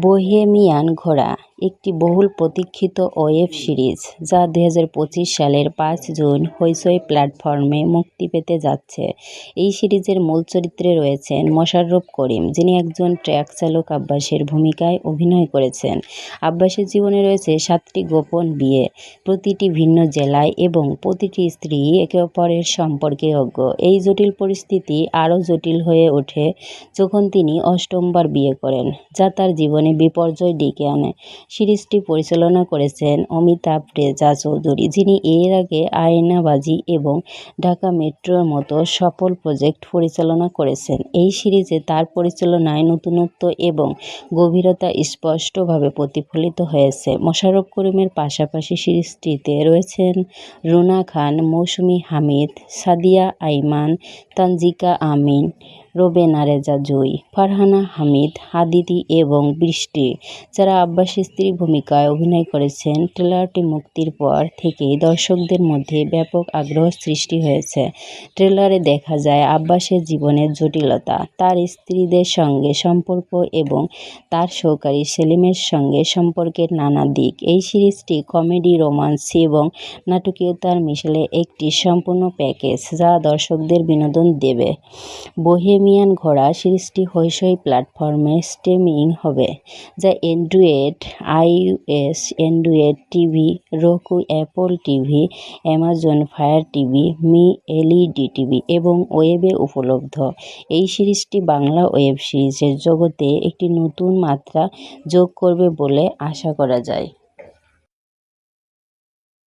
Bohemian ঘোড়া। একটি বহুল প্রতীক্ষিত ওয়েব সিরিজ, যা দুই হাজার পঁচিশ সালের পাঁচ জুন হইচই প্ল্যাটফর্মে মুক্তি পেতে যাচ্ছে। এই সিরিজের মূল চরিত্রে রয়েছেন মোশাররফ করিম, যিনি একজন ট্র্যাক চালক আব্বাসের ভূমিকায় অভিনয় করেছেন। আব্বাসের জীবনে রয়েছে সাতটি গোপন বিয়ে, প্রতিটি ভিন্ন জেলায় এবং প্রতিটি স্ত্রী একে অপরের সম্পর্কে অজ্ঞ। এই জটিল পরিস্থিতি আরও জটিল হয়ে ওঠে যখন তিনি অষ্টমবার বিয়ে করেন, যা তার জীবনে বিপর্যয় ডেকে আনে। সিরিজটি পরিচালনা করেছেন অমিতাভ রেজা চৌধুরী, যিনি এর আগে আয়নাবাজি এবং ঢাকা মেট্রোর মতো সফল প্রজেক্ট পরিচালনা করেছেন। এই সিরিজে তার পরিচালনায় নতুনত্ব এবং গভীরতা স্পষ্টভাবে প্রতিফলিত হয়েছে। মোশাররফ করিমের পাশাপাশি সিরিজটিতে রয়েছেন রুনা খান, মৌসুমি হামিদ, সাদিয়া আইমান, তানজিকা আমিন রোবেনা রেজা জুঁই, ফারহানা হামিদ, হাদিদি এবং বৃষ্টি। যারা আব্বাসের স্ত্রীর ভূমিকায় অভিনয় করেছেন ট্রেলারটি মুক্তির পর থেকেই দর্শকদের মধ্যে ব্যাপক আগ্রহ সৃষ্টি হয়েছে। ট্রেলারে দেখা যায় আব্বাসের জীবনের জটিলতা, তার স্ত্রীদের সঙ্গে সম্পর্ক এবং তার সহকারী সেলিমের সঙ্গে সম্পর্কের নানা দিক। এই সিরিজটি কমেডি, রোমান্স এবং নাটকীয়তার মিশেলে একটি সম্পূর্ণ প্যাকেজ যা দর্শকদের বিনোদন দেবে। বোহেমিয়ান ঘোড়া সিরিজটি হইচই প্ল্যাটফর্মে স্ট্রিমিং হবে, যা Android iOS Android TV, Roku, Apple TV, Amazon Fire TV, Mi, LED TV এবং ওয়েবে উপলব্ধ। এই সিরিজটি বাংলা ওয়েব সিরিজের জগতে একটি নতুন মাত্রা যোগ করবে বলে আশা করা যায়।